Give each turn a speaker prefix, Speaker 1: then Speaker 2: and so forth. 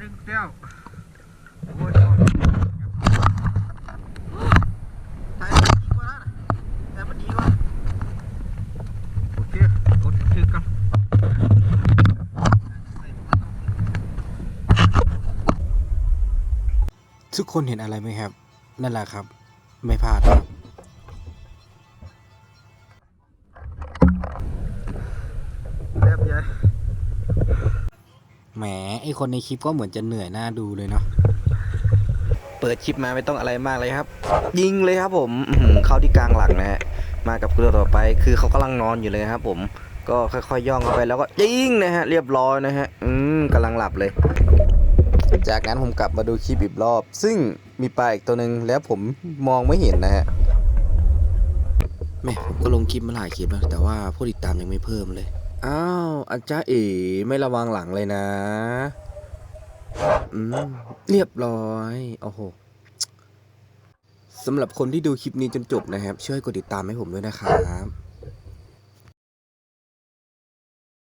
Speaker 1: ดีกว่านะแต่มันดีกว่า
Speaker 2: โอเคกดถือกัน
Speaker 3: ทุกคนเห็นอะไรไหมครับ นั่นแหละครับ ไม่พลาดครับ หมไอคนในคลิปก็เหมือนจะเหนื่อยหน้าดูเลยเนาะ
Speaker 1: เปิดคลิปมาไม่ต้องอะไรมากเลยครับ ยิงเลยครับผมอื้อหือเข้าที่กลางหลังนะฮะมากับตัวต่อไป คือเขากำลังนอนอยู่เลยครับผมก็ค่อยๆย่องเข้าไปแล้วก็ยิงนะฮะเรียบร้อยนะฮะอืมกำลังหลับเลย จากนั้นผมกลับมาดูคลิปอีกรอบ ซึ่งมีปลาอีกตัวหนึ่งแล้วผมมองไม่เห็นนะฮะ
Speaker 3: แม่ผมก็ลงคลิปมาหลายคลิปแล้วแต่ว่าผู้ติดตามยังไม่เพิ่มเลย
Speaker 1: อ้าวอาจารย์เอ๋ไม่ระวังหลังเลยนะอืมเรียบร้อยโอ้โห
Speaker 3: สำหรับคนที่ดูคลิปนี้จนจบนะครับ ช่วยกดติดตามให้ผมด้วยนะครับ